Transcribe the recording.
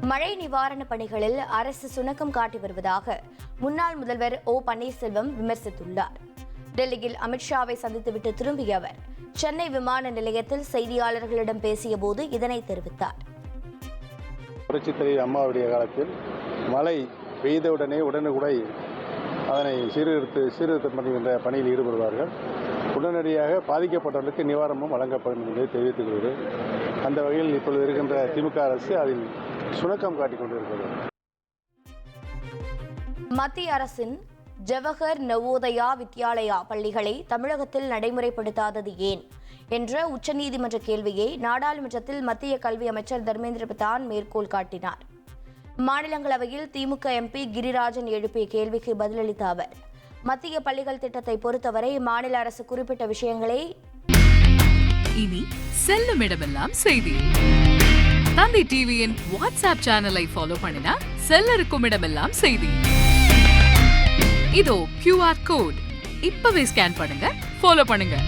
மழை நிவாரணப் பணிகளில் அரசு சுணக்கம் காட்டி வருவதாக முன்னாள் முதல்வர் ஓ பன்னீர்செல்வம் விமர்சித்துள்ளார். டெல்லியில் அமித்ஷாவை சந்தித்துவிட்டு திரும்பிய அவர் சென்னை விமான நிலையத்தில் செய்தியாளர்களிடம் பேசிய போது இதனை தெரிவித்தார். புரட்சித் தலைவி அம்மாவுடைய காலத்தில் மழை பெய்தவுடனே உடனுக்குடை அதனை சீர்திருத்த சீர்திருத்தம் பண்ணுகின்ற பணியில் ஈடுபடுவார்கள். உடனடியாக பாதிக்கப்பட்டவர்களுக்கு நிவாரணமும் வழங்கப்படும் என்பதை தெரிவித்துக் கொள்கிறேன். அந்த வகையில் இப்பொழுது இருக்கின்ற திமுக அரசு அதில் சுணக்கம் காட்டிக் கொண்டிருக்கிறது. மத்திய அரசின் ஜவஹர் நவோதயா வித்யாலயா பள்ளிகளை தமிழகத்தில் நடைமுறைப்படுத்தாதது ஏன்? என்ற உச்சநீதிமன்ற கேள்வியை நாடாளுமன்றத்தில் மத்திய கல்வி அமைச்சர் தர்மேந்திர பிரதான் மேற்கோள் காட்டினார். மாநிலங்களவையில் திமுக எம்பி கிரிராஜன் எழுப்பிய கேள்விக்கு பதிலளித்த அவர் மத்திய பள்ளிகள் திட்டத்தை பொறுத்தவரை மாநில அரசு குறிப்பிட்ட விஷயங்களை இனி செல்லும் இடமெல்லாம் செய்தி. தந்தி டிவியின் வாட்ஸ்அப் சேனலை ஃபாலோ பண்ணினா செல்ல இருக்கும் இடமெல்லாம் செய்தி. இதோ கியூஆர் கோட் இப்பவே ஸ்கேன் பண்ணுங்க ஃபாலோ பண்ணுங்க.